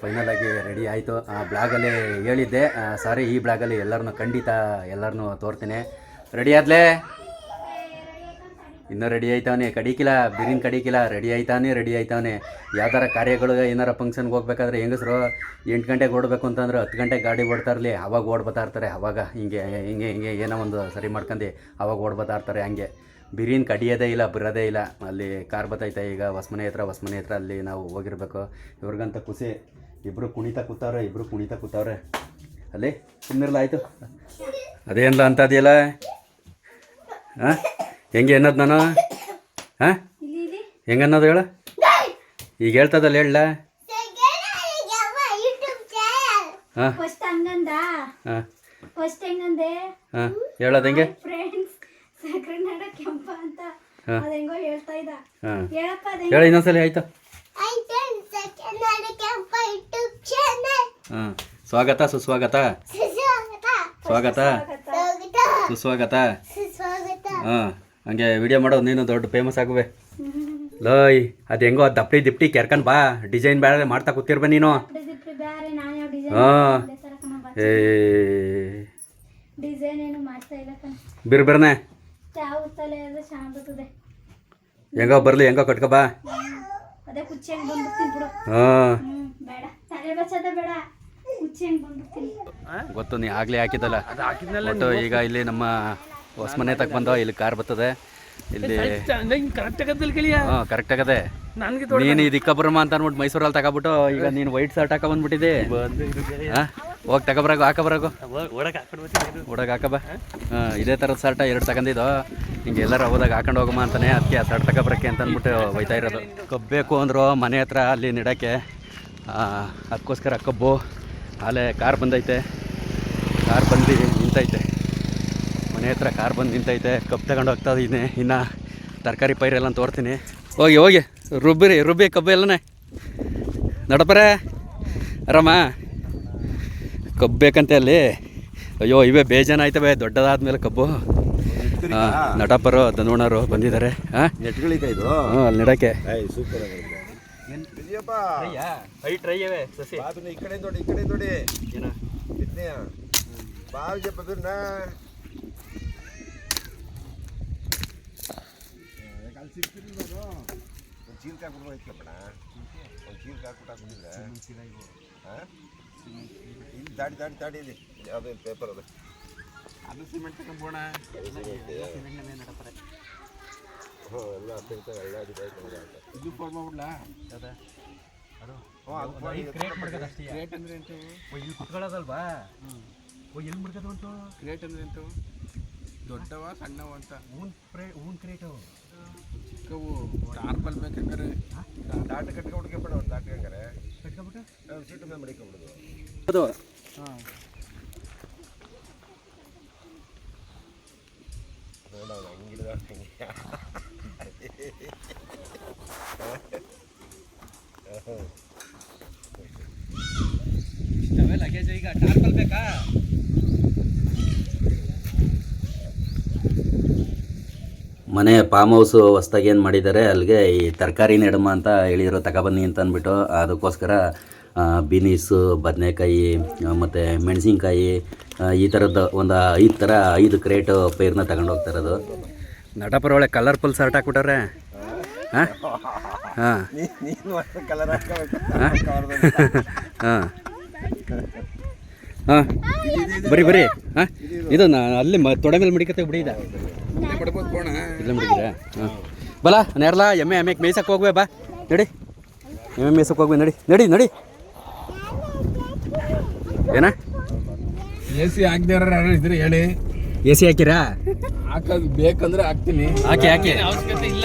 Final ಆಗಿ ready ಆಯಿತು. ಬ್ಲಾಗಲ್ಲಿ ಹೇಳಿದ್ದೆ. ಸಾರಿ ಈ ಬ್ಲಾಗಲ್ಲಿ ಎಲ್ಲರನ್ನೂ ಖಂಡಿತ ಎಲ್ಲರನ್ನೂ ತೋರ್ತೀನಿ. ರೆಡಿ ಆದ್ಲೇ? ಇನ್ನೂ ರೆಡಿ ಆಯ್ತಾವನೆ. ಕಡಿಕಿಲ್ಲ ಬಿರಿನ್ ಕಡಿಕಿಲ್ಲ ರೆಡಿ ಆಯ್ತಾನೆ ರೆಡಿ ಆಯ್ತಾವನೆ. ಯಾವ್ದಾರ ಕಾರ್ಯಗಳು ಏನಾರ ಫಂಕ್ಷನ್ಗೆ ಹೋಗ್ಬೇಕಾದ್ರೆ ಹೆಂಗಸ್ರು ಎಂಟು ಗಂಟೆಗೆ ಓಡಬೇಕು ಅಂತಂದ್ರೆ ಹತ್ತು ಗಂಟೆಗೆ ಗಾಡಿ ಓಡ್ತಾ ಇರಲಿ. ಅವಾಗ ಓಡ್ಬತ್ತಾ ಇರ್ತಾರೆ. ಅವಾಗ ಹಿಂಗೆ ಹಿಂಗೆ ಹಿಂಗೆ ಏನೋ ಒಂದು ಸರಿ ಮಾಡ್ಕೊಂಡು ಅವಾಗ ಓಡ್ಬತ್ತಾ ಇರ್ತಾರೆ ಹಂಗೆ. ಬಿರಿನ್ ಕಡಿಯೋದೇ ಇಲ್ಲ ಬರೋದೇ ಇಲ್ಲ. ಅಲ್ಲಿ ಕಾರ್ ಬತ್ತೈತೆ ಈಗ ಹೊಸ್ಮನೆ ಹತ್ರ ಹೊಸ್ಮನೆ ಹತ್ರ ಅಲ್ಲಿ ನಾವು ಹೋಗಿರ್ಬೇಕು. ಇವ್ರಿಗಂತ ಖುಷಿ. ಇಬ್ಬರು ಕುಣಿತಾ ಕೂತವ್ರೆ ಇಬ್ಬರು ಕುಣಿತಾ ಕೂತವ್ರೆ. ಅಲ್ಲಿ ಸುಮ್ಮನಿರಲ್ಲ ಆಯಿತು. ಅದೇನಲ್ಲ ಅಂತ ಅದೆಯಲ್ಲ ಹಾಂ ಹೆಂಗೆ ಅನ್ನೋದು ನಾನು? ಹಾಂ ಹೆಂಗೆ ಅನ್ನೋದು ಹೇಳು? ಈಗ ಹೇಳ್ತದಲ್ಲ ಹೇಳ ಹಾಂ ಹಾಂ ಹಾಂ ಹೇಳೋದು ಹೆಂಗೆ? ಕೆಂಪ ಅಂತ ಹಾ. ಅದ ಹೆಂಗೋ ಹೇಳ್ತಾ ಇದ್ದ. ಹಾಂ. ಹೇಳಪ್ಪ ಅದ ಹೇಳು ಇನ್ನೊಂದ್ಸಲಿ ಆಯಿತು? ಹಾಂ. ಸ್ವಾಗತ ಸುಸ್ವಾಗತ. ಸ್ವಾಗತ. ಸುಸ್ವಾಗತ. ಹಾಂ. ಹಂಗೆ ವಿಡಿಯೋ ಮಾಡೋದು ನೀನು ದೊಡ್ಡ ಫೇಮಸ್ ಆಗುವೆ. ಲೋಯ್ ಅದು ಹೆಂಗೋ ಅದು ದಪ್ಪಡಿ ದಿಪ್ಟಿ ಕೆರ್ಕಂಡ್ ಬಾ. ಡಿಸೈನ್ ಬೇಡ ಮಾಡ್ತಾ ಕೂತಿರ್ಬ ನೀನು. ಹಾಂ. ಏ. ಡಿಸೈನ್ ಬರ್ತದೆ ಹೆಂಗೋ ಬರಲಿ ಹೆಂಗೋ ಕಟ್ಕೋ ಬಾ. ಅದೇ ಕುಚ್ಚಿ ಹಂಗ್ ಬಂದ್ಬಿಡ್ತೀನಿ ಬಿಡು. ಹಾಂ. ಹ್ಮ್ ಬೇಡ. ತಲೆ ಬಚ್ಚದ ಬೇಡ. ಕುಚ್ಚಿ ಹಂಗ್ ಬಂದ್ಬಿಡ್ತೀನಿ. ಗೊತ್ತು ನೀ ಆಗ್ಲೇ ಹಾಕಿದ್ದಲ್ಲ. ಒಟ್ಟು ಈಗ ಇಲ್ಲಿ ನಮ್ಮ ಹೊಸ ಮನೆ ತಕ್ಕ ಬಂದ ಇಲ್ಲಿ ಕಾರ್ ಬರ್ತದೆ. ಇಲ್ಲಿ ಕರೆಕ್ಟ್ ಆಗತ್ತಲ್ಲ ಗೆಳೆಯ ಹಾಂ ಕರೆಕ್ಟ್ ಆಗದೆ. ನನ್ಗೆ ನೀನು ಇದಕ್ಕ ಬರಮ್ಮ ಅಂತ ಅನ್ಬಿಟ್ಟು ಮೈಸೂರಲ್ಲಿ ತಗೊಬಿಟ್ಟು ಈಗ ನೀನು ವೈಟ್ ಶರ್ಟ್ ಹಾಕ ಬಂದ್ಬಿಟ್ಟಿದೆ ಹಾಂ? ಹೋಗಿ ತಗೊಬರಾಗು ಹಾಕಬರಾಗು ಹುಡಗ ಹಾಕಬ ಹಾಂ ಇದೇ ಥರದ ಶರ್ಟ ಎರಡು ತಗೊಂಡಿದ್ದು. ಹಿಂಗೆ ಎಲ್ಲರೂ ಹೋದಾಗ ಹಾಕೊಂಡು ಹೋಗಮ್ಮ ಅಂತಾನೆ ಅದಕ್ಕೆ ಆ ಶರ್ಟ್ ತಗೊಬರಕ್ಕೆ ಅಂತ ಅಂದ್ಬಿಟ್ಟು ಒಯ್ತಾ ಇರೋದು. ಕಬ್ಬಬೇಕು ಅಂದರು ಮನೆ ಹತ್ರ ಅಲ್ಲಿ ನೆಡೋಕ್ಕೆ. ಅದಕ್ಕೋಸ್ಕರ ಕಬ್ಬು. ಅಲ್ಲೇ ಕಾರ್ ಬಂದೈತೆ. ಕಾರ್ ಬಂದು ನಿಂತೈತೆ. ಮನೆ ಹತ್ರ ಕಾರ್ ಬಂದು ನಿಂತೈತೆ. ಕಬ್ಬು ತಗೊಂಡು ಹೋಗ್ತಾ ಇದ್ದೀನಿ ಇನ್ನು ತರಕಾರಿ ಪೈರೆಲ್ಲ ತೋರ್ತೀನಿ. ಹೋಗಿ ಹೋಗಿ. ರುಬ್ಬಿರಿ ರುಬ್ಬಿ ಕಬ್ಬು ಎಲ್ಲನೇ. ನಡಪರೇ ಆರಾಮ? ಕಬ್ಬು ಬೇಕಂತೆ ಅಲ್ಲಿ. ಅಯ್ಯೋ ಇವೇ ಬೇಜಾನ ಆಯ್ತವೆ ದೊಡ್ಡದಾದ್ಮೇಲೆ ಕಬ್ಬು. ಹಾಂ ನಟಪರು ಧನುಣರು ಬಂದಿದ್ದಾರೆ. ಹಾಂ ಹ್ಞೂ ಅಲ್ಲಿ ನೆಡಕ್ಕೆ. ಒಂದು ಚೀಲ್ಕಾಯಿ ಹಾಕ್ಬಿಟ್ಟು ಹೋಯ್ತಲ್ಲಪ್ಪಣ ಒಂದು ಚೀಲ ಹಾಕ್ಬಿಟ್ಟು ಹಾಕ್ಬಿಟ್ಟಿದ್ರೆ ಹಾಂ ದಾಡಿ ದಾಡಿ ದಾಡಿ ಇದೆ. ಯಾವುದೇ ಪೇಪರ್ ಅದು. ಅದು ಸಿಮೆಂಟ್ ತಗೊಂಬೋಣ ಹ್ಞೂ ಎಲ್ಲ ಹತ್ತಿರ್ತಾವೆ ಎಲ್ಲ ಇದು ಇದು. ಫೋನ್ ಮಾಡ್ಬಿಡ್ಲಾ ಅದು? ರೇಟ್ ಅಂದ್ರೆ ಎಂತು? ಇಲ್ಲಿ ಕುತ್ಕೊಳ್ಳೋದಲ್ವಾ? ಓ ಎಲ್ಲಿ ಮುಡ್ಕೋದು ಉಂಟು ಕ್ರಿಯೇಟ್ ಅಂದ್ರೆ ಎಂತು? ದೊಡ್ಡವ ಸಣ್ಣವ ಅಂತ. ಹೂನ್ ಪ್ರೇ ಕ್ರಿಯೇಟ್ ಅವು ಚಿಕ್ಕವು ಟಾರ್ಪಲ್ ಬೇಕಂದ್ರೆ ದಾಟ ಕಟ್ಕೊಂಡ್ಬಿಡ್ಕೆ ಬೇಡ ಒಂದು ದಾಟ ಹಂಗಾರೆ ಕಟ್ಕೊಬಿಟ್ಟು ನಾವು ಸೀಟು ಮೇಲೆ ಮಡಿಕೊಂಡ್ಬಿಡೋದು. ಲಗೇಜ್ ಈಗ ಟಾರ್ಪಲ್ ಬೇಕಾ ಮನೆ ಫಾರ್ಮ್ ಹೌಸು ಹೊಸ್ದಾಗಿ ಏನು ಮಾಡಿದ್ದಾರೆ ಅಲ್ಲಿಗೆ ಈ ತರಕಾರಿ ನೆಡಮ ಅಂತ ಹೇಳಿದ್ರು ತಗೊಬನ್ನಿ ಅಂತ ಅಂದ್ಬಿಟ್ಟು ಅದಕ್ಕೋಸ್ಕರ ಬೀನೀಸು, ಬದನೆಕಾಯಿ ಮತ್ತು ಮೆಣಸಿನ್ಕಾಯಿ ಈ ಥರದ್ದು ಒಂದು ಐದು ಥರ ಐದು ಕ್ರೇಟು ಪೈರ್ನ ತಗೊಂಡು ಹೋಗ್ತಾರೆ ಅದು ನಟಪುರ ಒಳ್ಳೆ ಕಲರ್ಫುಲ್ ಶರ್ಟ್ ಹಾಕ್ಬಿಟ್ಟಾರೆ. ಹಾಂ? ಹಾಂ. ಹಾಂ? ಬರಿ ಬರಿ. ಹಾಂ? ಇದು ನಾ ಅಲ್ಲಿ ಮ ತೊಡೆ ಮೇಲೆ ಮಡಿಕತ್ತೆ ಬಿಡಿ ಇದು. ಬಲ ನೆರಲ್ಲ ಎಮ್ಮೆ, ಎಮ್ಮೆಗೆ ಮೇಯ್ಸಕ್ಕೆ ಹೋಗ್ಬೇ ಬಾ. ನಡಿ. ಎಮ್ಮೆ ಮೇಯ್ಸಕ್ಕೆ ಹೋಗ್ಬೇ ನಡಿ. ನಡಿ ನಡಿ. ಏನ? ಎ ಸಿ ಹಾಕ್ದೇವ್ರ ಯಾರು ಇದ್ರೆ ಹೇಳಿ. ಎ ಸಿ ಹಾಕಿರಾ? ಹಾಕೋದು ಬೇಕಂದ್ರೆ ಹಾಕ್ತೀನಿ. ಹಾಕಿ ಹಾಕಿ. ಅವಶ್ಯಕತೆ ಇಲ್ಲ.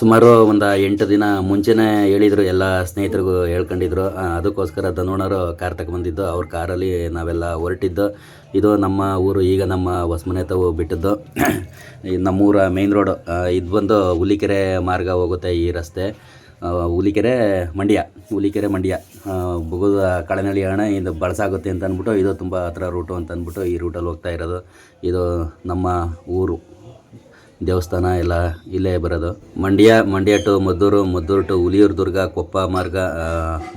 ಸುಮಾರು ಒಂದು ಎಂಟು ದಿನ ಮುಂಚೆನೇ ಹೇಳಿದ್ರು ಎಲ್ಲ ಸ್ನೇಹಿತರಿಗೂ ಹೇಳ್ಕೊಂಡಿದ್ರು. ಅದಕ್ಕೋಸ್ಕರ ದನೋಣರು ಕಾರ್ ತಗೊಂಬಂದಿದ್ದು ಅವ್ರ ಕಾರಲ್ಲಿ ನಾವೆಲ್ಲ ಹೊರಟಿದ್ದು. ಇದು ನಮ್ಮ ಊರು ಈಗ ನಮ್ಮ ಹೊಸಮನೆ ತಾವು ಬಿಟ್ಟದ್ದು ನಮ್ಮೂರ ಮೇನ್ ರೋಡು ಇದು ಬಂದು ಹುಲಿಕೆರೆ ಮಾರ್ಗ ಹೋಗುತ್ತೆ ಈ ರಸ್ತೆ. ಹುಲಿಕೆರೆ ಮಂಡ್ಯ ಹುಲಿಕೆರೆ ಮಂಡ್ಯ. ಬುಗುದ ಕಳನಳ್ಳಿ ಹಣ ಇದು ಬಳಸಾಗುತ್ತೆ ಅಂತ ಅಂದ್ಬಿಟ್ಟು ಇದು ತುಂಬ ಹತ್ರ ರೂಟು ಅಂತ ಅಂದ್ಬಿಟ್ಟು ಈ ರೂಟಲ್ಲಿ ಹೋಗ್ತಾ ಇರೋದು. ಇದು ನಮ್ಮ ಊರು, ದೇವಸ್ಥಾನ ಎಲ್ಲ ಇಲ್ಲೇ ಬರೋದು. Mandya Mandya to Maddur Maddur to Huliyurdurga, Koppa, ಮಾರ್ಗ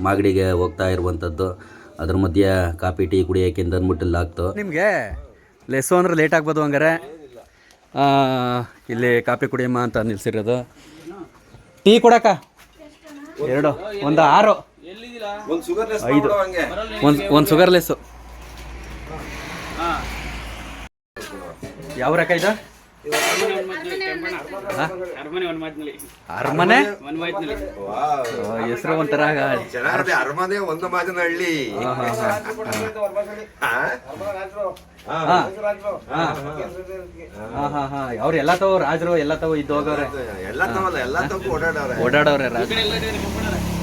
ಮಾಗಡಿಗೆ ಹೋಗ್ತಾ ಇರುವಂಥದ್ದು. ಅದ್ರ ಮಧ್ಯೆ ಕಾಫಿ, ಟೀ ಕುಡಿಯೋಕೆ ಅಂತ ಅಂದ್ಬಿಟ್ಟು ಇಲ್ಲಿ ಆಗ್ತು. ನಿಮಗೆ ಲೆಸ್ಸು ಅಂದ್ರೆ ಲೇಟ್ ಆಗ್ಬೋದು ಹಂಗಾರೆ. ಇಲ್ಲಿ ಕಾಫಿ ಕುಡಿಯಮ್ಮ ಅಂತ ನಿಲ್ಸಿರೋದು. ಟೀ ಕೊಡಕ್ಕ. ಎರಡು ಒಂದು ಆರು. ಐದು. ಒಂದು ಒಂದು ಶುಗರ್ಲೆಸ್ಸು ಯಾವ ರಕ ಇದು? ಅರಮನೆ ಹೆಸರು ಒಂಥರ ಅರಮನೆ ಒಂದು ಮಾತಿನ ಹಳ್ಳಿ ಅವ್ರು ಎಲ್ಲ ತಾವು ರಾಜರು ಎಲ್ಲ ತಾವು ಇದ್ದು ಹೋಗವ್ರೆ. ಎಲ್ಲ ತವಲ್ಲ ಎಲ್ಲ ತಪ್ಪು ಓಡಾಡವ್ರೆ.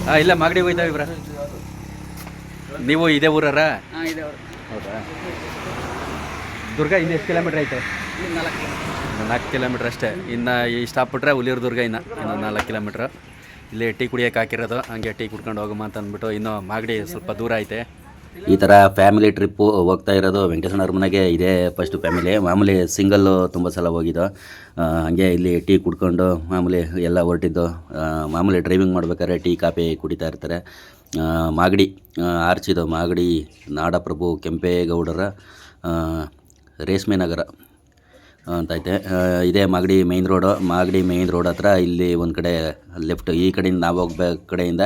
ಹಾ ಇಲ್ಲ ಮಾಗಡಿ ಹೋಯ್ತಾವ ಇಬ್ರ ನೀವು ಇದೇ ಊರ. ಹೌದಾ? ದುರ್ಗ ಇನ್ನು ಎಷ್ಟು ಕಿಲೋಮೀಟ್ರ್ ಐತೆ ನಾಲ್ಕು ಕಿಲೋಮೀಟ್ರ್ ಅಷ್ಟೇ. ಇನ್ನು ಈ ಸ್ಟಾಪ್ ಬಿಟ್ರೆ ಹುಲಿಯೂರು ದುರ್ಗ ಇನ್ನು ನಾಲ್ಕು ಕಿಲೋಮೀಟ್ರ್. ಇಲ್ಲಿ ಟೀ ಕುಡಿಯೋಕೆ ಹಾಕಿರೋದು, ಹಂಗೆ ಟೀ ಕುಡ್ಕೊಂಡು ಹೋಗಮ್ಮ ಅಂತ ಅಂದ್ಬಿಟ್ಟು ಇನ್ನು ಮಾಗಡಿ ಸ್ವಲ್ಪ ದೂರ ಐತೆ. ಈ ಥರ ಫ್ಯಾಮಿಲಿ ಟ್ರಿಪ್ಪು ಹೋಗ್ತಾ ಇರೋದು ವೆಂಕಟೇಶ್ವರ ಅರಮನೆಗೆ ಇದೇ ಫಸ್ಟ್ ಫ್ಯಾಮಿಲಿ ಮಾಮೂಲಿ ಸಿಂಗಲ್ಲು ತುಂಬ ಸಲ ಹೋಗಿದ್ದು. ಹಾಗೆ ಇಲ್ಲಿ ಟೀ ಕುಡ್ಕೊಂಡು ಮಾಮೂಲಿ ಎಲ್ಲ ಹೊರಟಿದ್ದು. ಮಾಮೂಲಿ ಡ್ರೈವಿಂಗ್ ಮಾಡ್ಬೇಕಾದ್ರೆ ಟೀ, ಕಾಫಿ ಕುಡಿತಾ ಇರ್ತಾರೆ. ಮಾಗಡಿ ಆರ್ಚಿದು ಮಾಗಡಿ, ನಾಡಪ್ರಭು ಕೆಂಪೇಗೌಡರ ರೇಷ್ಮೆ ನಗರ. ಅಂತ ಐತೆ ಆ, ಇದೇ Magadi main road Magadi main road ಹತ್ರ ಇಲ್ಲಿ ಒಂದು ಕಡೆ ಲೆಫ್ಟ್ ಈ ಕಡೆಯಿಂದ ನಾವು ಹೋಗ್ಬೇಕು ಕಡೆಯಿಂದ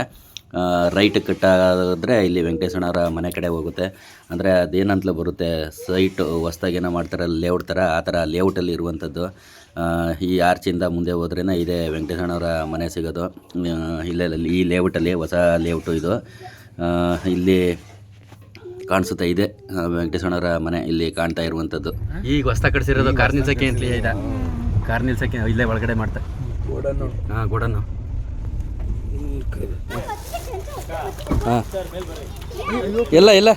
ರೈಟ್ ಕಟ್ಟಾದ್ರೆ ಇಲ್ಲಿ ವೆಂಕಟೇಶ್ವರ ಮನೆ ಕಡೆ ಹೋಗುತ್ತೆ. ಅಂದರೆ ಅದೇನಂತಲೂ ಬರುತ್ತೆ ಸೈಟ್ ಹೊಸ್ದಾಗಿ ಏನೋ ಮಾಡ್ತಾರೆ ಲೇಔಟ್ ಥರ ಆ ಥರ ಲೇಔಟಲ್ಲಿ ಇರುವಂಥದ್ದು ಈ ಆರ್ಚಿಂದ ಮುಂದೆ ಹೋದ್ರೇ ಇದೇ ವೆಂಕಟೇಶ್ವರನವರ ಮನೆ ಸಿಗೋದು. ಇಲ್ಲೇ ಈ ಲೇಔಟಲ್ಲಿ ಹೊಸ ಲೇಔಟು ಇದು. ಇಲ್ಲಿ ಕಾಣಿಸುತ್ತೆ ಇದೆ. ವೆಂಕಟೇಶ್ವರ ವೆಂಕಟೇಶ್ವರನವರ ಮನೆ ಇಲ್ಲಿ ಕಾಣ್ತಾ ಇರುವಂಥದ್ದು. ಈಗ ಹೊಸ ಕಟ್ಸಿರೋದು ಕಾರ್ ನಿಲ್ಸಕ್ಕೆ ಅಂತಲೇ ಇದೆ. ಕಾರ್ ನಿಲ್ಸಕ್ಕೆ ಇಲ್ಲೇ ಒಳಗಡೆ ಮಾಡ್ತಾರೆ ಹಾಂ ಗೋಡನ್ನು. ಹಾಂ. ಎಲ್ಲ ಎಲ್ಲ.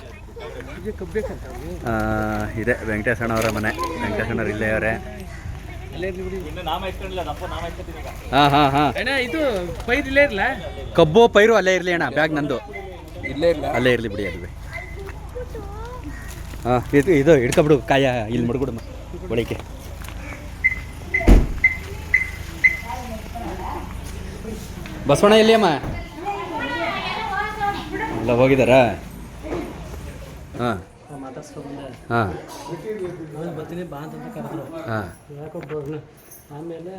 ಇದೆ ವೆಂಕಟೇಶಣ್ಣವರ ಮನೆ. ವೆಂಕಟೇಶಣ್ಣವ್ರು ಇಲ್ಲೇ ಅವರೇ. ಹಾಂ ಹಾಂ ಹಾಂ. ಇದು ಪೈರ್ ಇಲ್ಲೇ ಇರಲ್ಲ ಕಬ್ಬು ಪೈರು ಅಲ್ಲೇ ಇರಲಿ ಅಣ್ಣ ಬ್ಯಾಗ್ ನಂದು. ಇಲ್ಲೇ ಇರಲಿ? ಅಲ್ಲೇ ಇರಲಿ ಬಿಡಿ ಅಲ್ಲಿ ಹಾಂ, ಇದು ಇದು ಹಿಡ್ಕೊಬಿಡು, ಕಾಯ ಇಲ್ಲಿ ಮಡ್ಗುಡಮ್ಮ ಒಳಗೆ ಬಸವಣ್ಣ ಎಲ್ಲಿ ಅಮ್ಮ ಎಲ್ಲ ಹೋಗಿದ್ದಾರಾ ಹಾಂ. ಹಾಂ. ಬರ್ತೀನಿ ಬಾ ಅಂತ ಕರೆದ್ರು ಆಮೇಲೆ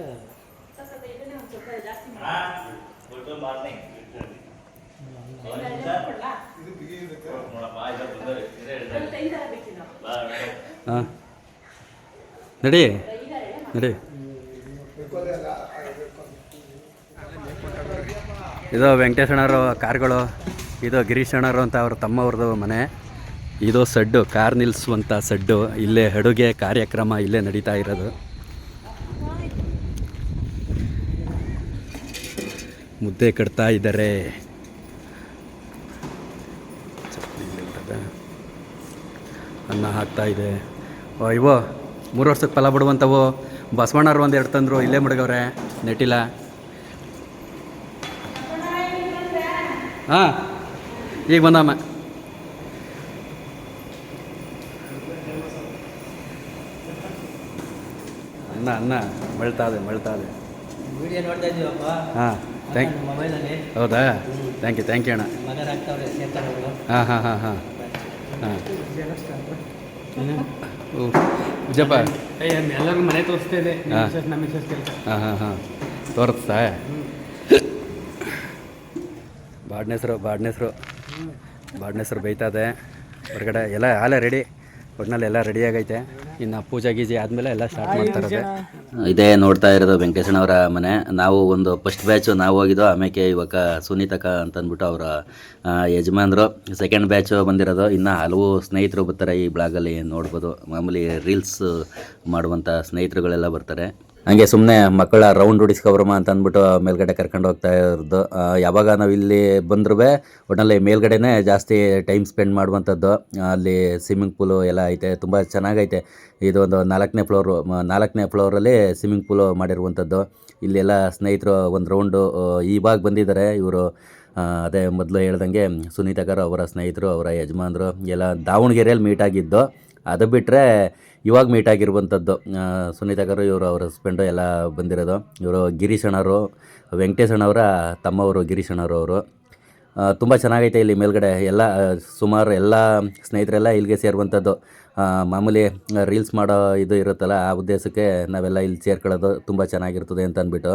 ಹಾಂ. ನಡಿ. ನಡಿ. ಇದು ವೆಂಕಟೇಶಣ್ಣರು ಕಾರ್ಗಳು, ಇದು ಗಿರೀಶ್ ಅಣ್ಣರು ಅಂತ ಅವ್ರ ತಮ್ಮವ್ರದ್ದು ಮನೆ. ಇದು ಸಡ್ಡು, ಕಾರ್ ನಿಲ್ಲಿಸುವಂಥ ಸಡ್ಡು. ಇಲ್ಲೇ ಅಡುಗೆ ಕಾರ್ಯಕ್ರಮ ಇಲ್ಲೇ ನಡೀತಾ ಇರೋದು. ಮುದ್ದೆ ಕಟ್ತಾ ಇದ್ದಾರೆ. ಅನ್ನ ಹಾಕ್ತಾ ಇದೆ. ಓ ಇವು ಮೂರು ವರ್ಷಕ್ಕೆ ಫಲ ಬಿಡುವಂಥವು ಬಸವಣ್ಣವ್ರು ಒಂದು ಎರಡು ತಂದರು ಇಲ್ಲೇ ಮಡಗವ್ರೆ ನೆಟ್ಟಿಲ್ಲ. ಹಾಂ ಈಗ ಬಂದಮ್ಮ ಅನ್ನ ಅನ್ನ ಮಳ್ತಾ ಇದೆ ಮಳ್ತಾ ಇದೆ. ವಿಡಿಯೋ ನೋಡ್ತಾ ಇದ್ದೀವಪ್ಪ ಹಾಂ ಥ್ಯಾಂಕ್ ಹೌದಾ? ಥ್ಯಾಂಕ್ ಯು ಥ್ಯಾಂಕ್ ಯು ಅಣ್ಣ. ಹಾಂ ಹಾಂ ಹಾಂ ಹಾಂ. ಜಪ್ಪ ಎಲ್ಲರಿಗೂ ಮನೆ ತೋರಿಸ್ತಾ ಇದೆ. ಹಾ. ನಮ್ಮ ಮಿಸಸ್ ಕೆಲಸ. ಹಾಂ ಹಾಂ ಹಾಂ. ತೋರಿಸ್ತಾ? ಬಾಡ್ನೆಸ್ರು ಬಾಡ್ನೆಸ್ರು. ಬಾಡ್ನೆಸ್ರು ಬೈತದೆ ಹೊರಗಡೆ ಎಲ್ಲ ಆಲೇ ರೆಡಿ ಒಟ್ನಲ್ಲಿ ಎಲ್ಲ ರೆಡಿ ಆಗೈತೆ. ಇನ್ನು ಪೂಜೆ ಗೀಜೆ ಆದಮೇಲೆ ಎಲ್ಲ ಸ್ಟಾರ್ಟ್ ಮಾಡ್ತಾರೆ ಇದೇ ನೋಡ್ತಾ ಇರೋದು ವೆಂಕಟೇಶನವರ ಮನೆ. ನಾವು ಒಂದು ಫಸ್ಟ್ ಬ್ಯಾಚು ನಾವು ಹೋಗಿದ್ದು ಆಮೇಲೆ ಇವಾಗ ಸುನೀತಕ ಅಂತಂದ್ಬಿಟ್ಟು ಅವರ ಯಜಮಾನ್ರು. ಸೆಕೆಂಡ್ ಬ್ಯಾಚು ಬಂದಿರೋದು. ಇನ್ನು ಹಲವು ಸ್ನೇಹಿತರು ಬರ್ತಾರೆ ಈ ಬ್ಲಾಗಲ್ಲಿ ನೋಡ್ಬೋದು. ಮಾಮೂಲಿ ರೀಲ್ಸ್ ಮಾಡುವಂಥ ಸ್ನೇಹಿತರುಗಳೆಲ್ಲ ಬರ್ತಾರೆ. ಹಂಗೆ ಸುಮ್ಮನೆ ಮಕ್ಕಳ ರೌಂಡ್ ಹೊಡಿಸ್ಕೊಬ್ರಮ್ಮ ಅಂತ ಅಂದ್ಬಿಟ್ಟು ಮೇಲ್ಗಡೆ ಕರ್ಕೊಂಡು ಹೋಗ್ತಾ ಇರೋದು. ಯಾವಾಗ ನಾವು ಇಲ್ಲಿ ಬಂದ್ರೂ ಒಟ್ಟಿನಲ್ಲಿ ಮೇಲ್ಗಡೆನೇ ಜಾಸ್ತಿ ಟೈಮ್ ಸ್ಪೆಂಡ್ ಮಾಡುವಂಥದ್ದು. ಅಲ್ಲಿ ಸ್ವಿಮ್ಮಿಂಗ್ ಪೂಲು ಎಲ್ಲ ಐತೆ, ತುಂಬ ಚೆನ್ನಾಗೈತೆ. ಇದೊಂದು ನಾಲ್ಕನೇ ಫ್ಲೋರು ನಾಲ್ಕನೇ ಫ್ಲೋರಲ್ಲಿ ಸ್ವಿಮ್ಮಿಂಗ್ ಪೂಲು ಮಾಡಿರುವಂಥದ್ದು. ಇಲ್ಲೆಲ್ಲ ಸ್ನೇಹಿತರು ಒಂದು ರೌಂಡು ಇವಾಗ ಬಂದಿದ್ದಾರೆ. ಇವರು ಅದೇ ಮೊದಲು ಹೇಳ್ದಂಗೆ ಸುನೀತಾಕರ್ ಅವರ ಸ್ನೇಹಿತರು, ಅವರ ಯಜಮಾನರು, ಎಲ್ಲ ದಾವಣಗೆರೆಯಲ್ಲಿ ಮೀಟಾಗಿದ್ದು ಅದು ಬಿಟ್ಟರೆ ಇವಾಗ ಮೀಟ್ ಆಗಿರುವಂಥದ್ದು ಆ, ಸುನೀತಾ ಗಾರು ಇವರು ಅವ್ರ ಹಸ್ಬೆಂಡು ಎಲ್ಲ ಬಂದಿರೋದು. ಇವರು ಗಿರೀಶ್ ಅಣ್ಣವರು ವೆಂಕಟೇಶ್ ಅಣ್ಣವರ ತಮ್ಮವರು ಗಿರೀಶ್ ಅಣ್ಣವರು ಅವರು. ತುಂಬ ಚೆನ್ನಾಗೈತೆ ಇಲ್ಲಿ ಮೇಲ್ಗಡೆ ಎಲ್ಲ ಸುಮಾರು ಎಲ್ಲ ಸ್ನೇಹಿತರೆಲ್ಲ ಇಲ್ಲಿಗೆ ಸೇರುವಂಥದ್ದು. ಮಾಮೂಲಿ ರೀಲ್ಸ್ ಮಾಡೋ ಇದು ಇರುತ್ತಲ್ಲ ಆ ಉದ್ದೇಶಕ್ಕೆ ನಾವೆಲ್ಲ ಇಲ್ಲಿ ಸೇರ್ಕೊಳ್ಳೋದು ತುಂಬ ಚೆನ್ನಾಗಿರ್ತದೆ ಅಂತ ಅಂದ್ಬಿಟ್ಟು.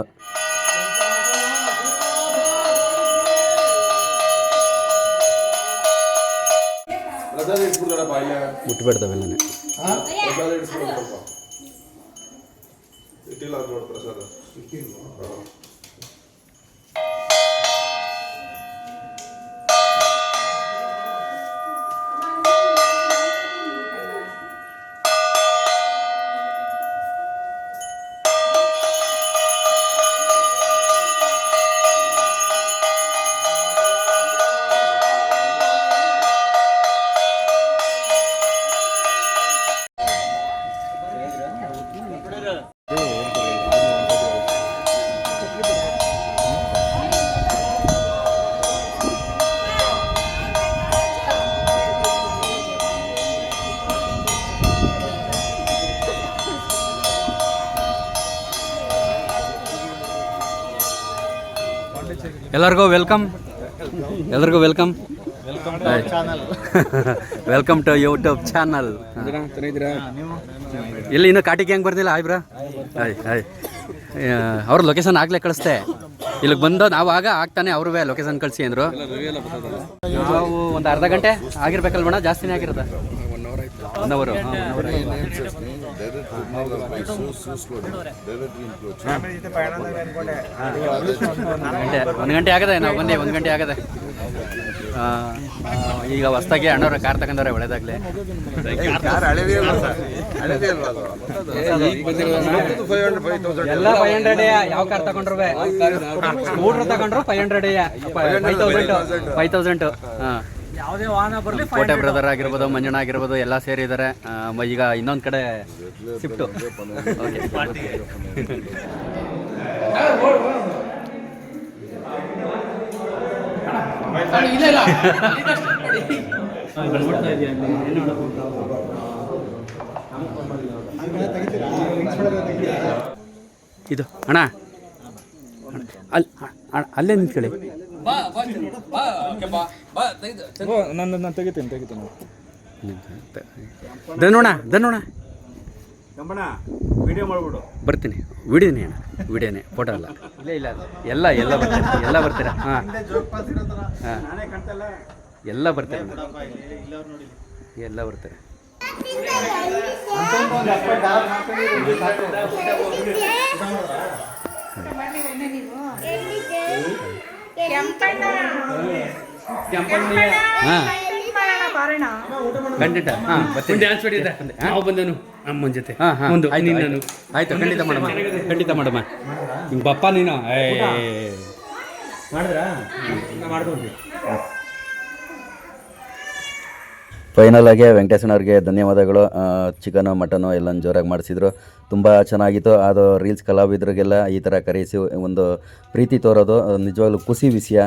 ಮುಟ್ಬಿಡ್ತಾವೆಲ್ಲನೇ ಎಲ್ಲರಿಗೂ ವೆಲ್ಕಮ್. ಎಲ್ರಿಗೂ welcome. Welcome to YouTube channel ಇಲ್ಲಿ ಇನ್ನೂ ಕಾಟಿಗೆ ಹೆಂಗೆ ಬರ್ದಿಲ್ಲ? ಆಯ್ ಬ್ರಾ. ಆಯ್ ಆಯ್ ಅವ್ರ ಲೊಕೇಶನ್ ಆಗ್ಲೇ ಕಳಿಸ್ತೆ. ಇಲ್ಲಿಗೆ ಬಂದು ನಾವು ಆಗ ಆಗ್ತಾನೆ ಅವ್ರೂ ಲೊಕೇಶನ್ ಕಳಿಸಿ ಅಂದ್ರು. ನಾವು ಒಂದು ಅರ್ಧ ಗಂಟೆ ಆಗಿರ್ಬೇಕಲ್ವಣ ಜಾಸ್ತಿನೇ ಆಗಿರುತ್ತೆ ಒನ್ ಅವರು ಗಂಟೆ ಒಂದು ಗಂಟೆ ಆಗದೆ ನಾವು ಬಂದೆ ಒಂದು ಗಂಟೆ ಆಗದೆ ಈಗ ಹೊಸ್ದಾಗಿ ಅಣ್ಣವ್ರ ಕಾರ್ ತಗೊಂಡವ್ರೆ ಒಳ್ಳೇದಾಗ್ಲಿ ಎಲ್ಲ ಫೈವ್ ಹಂಡ್ರೆಡ್ ಯಾವ ಕಾರ್ ತಗೊಂಡ್ರು ಸ್ಕೂಟ್ರ್ ತಗೊಂಡ್ರು five hundred five thousand five thousand ಹಾಂ ಯಾವುದೇ ವಾಹನ ಬರಲಿ ಕೋಟೆ ಬ್ರದರ್ ಆಗಿರ್ಬೋದು ಮಂಜಣ್ಣ ಆಗಿರ್ಬೋದು ಎಲ್ಲ ಸೇರಿದ್ದಾರೆ ಈಗ ಇನ್ನೊಂದು ಕಡೆ ಶಿಫ್ಟು. ಇದು ಅಣ್ಣ. ಅಲ್ಲಿ ಅಣ್ಣ, ಅಲ್ಲೇ ನಿಂತ್ಕೊಳ್ಳಿ. ಧನೋಣ ಮಾಡ್ಬಿಡು. ಬರ್ತೀನಿ. ವಿಡಿಯೋನೇ ಅಣ್ಣ ವಿಡಿಯೋನೇ ಫೋಟೋ ಅಲ್ಲ. ಇಲ್ಲ ಇಲ್ಲ ಎಲ್ಲ ಎಲ್ಲ ಬರ್ತೀರಾ ಎಲ್ಲ ಬರ್ತೀರಾ? ಹಾಂ. ಹಾಂ. ಎಲ್ಲ ಬರ್ತೀರಾ ಎಲ್ಲ ಬರ್ತಾರೆ? ಹಾಂ. ಖಂಡಿತ. ಹಾಂ ಬರ್ತೀನಿ. ಡ್ಯಾನ್ಸ್ ಹೊಡಿದೆ ನಾವು ಬಂದನು ಅಮ್ಮನ ಜೊತೆ. ಹಾಂ ಹಾಂ. ಒಂದು ಆಯ್ತು ನಿನ್ನನು ಆಯ್ತು. ಖಂಡಿತ ಮಾಡಮ್ಮ. ಖಂಡಿತ ಮಾಡಮ್ಮ. ಹಿಂಗೆ ಬಪ್ಪ ನೀನು? ಏ. ಮಾಡಿದ್ರಾ? ಮಾಡ್ಕೊಂಡ್ವಿ ಫೈನಲ್ ಆಗಿ ವೆಂಕಟೇಶನವ್ರಿಗೆ ಧನ್ಯವಾದಗಳು. ಚಿಕನು ಮಟನು ಎಲ್ಲ ಜೋರಾಗಿ ಮಾಡಿಸಿದ್ರು. ತುಂಬ ಚೆನ್ನಾಗಿತ್ತು. ಅದು ರೀಲ್ಸ್ ಕಲಾವಿದರಿಗೆಲ್ಲ ಈ ಥರ ಕರೆಸಿ ಒಂದು ಪ್ರೀತಿ ತೋರೋದು. ನಿಜವಾಗ್ಲೂ ಖುಷಿ ವಿಷಯ.